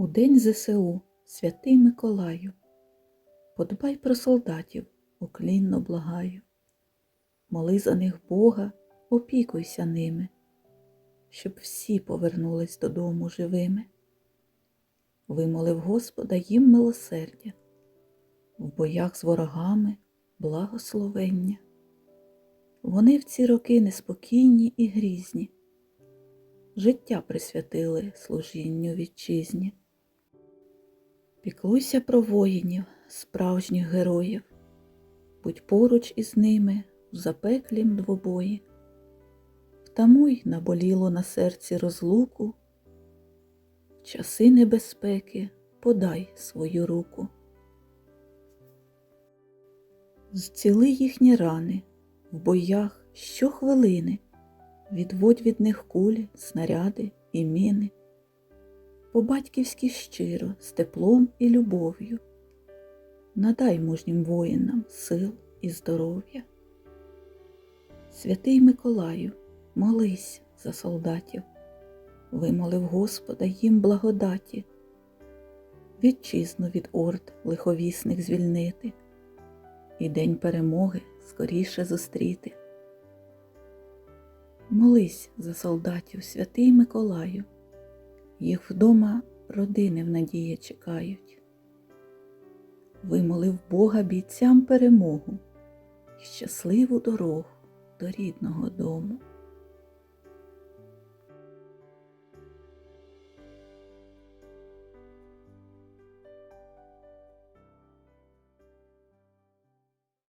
У день ЗСУ, святий Миколаю, подбай про солдатів, уклінно благаю. Моли за них Бога, опікуйся ними, щоб всі повернулись додому живими. Вимолив Господа їм милосердя, в боях з ворогами благословення. Вони в ці роки неспокійні і грізні, життя присвятили служінню вітчизні. Піклуйся про воїнів, справжніх героїв, будь поруч із ними в запеклім двобої, втамуй наболіло на серці розлуку, часи небезпеки подай свою руку. Зціли їхні рани в боях щохвилини, відводь від них кулі, снаряди і міни по-батьківськи щиро, з теплом і любов'ю. Надай мужнім воїнам сил і здоров'я. Святий Миколаю, молись за солдатів, вимолив Господа їм благодаті, вітчизну від орд лиховісних звільнити, і день перемоги скоріше зустріти. Молись за солдатів, святий Миколаю. Їх вдома родини в надії чекають. Вимолив Бога бійцям перемогу і щасливу дорогу до рідного дому.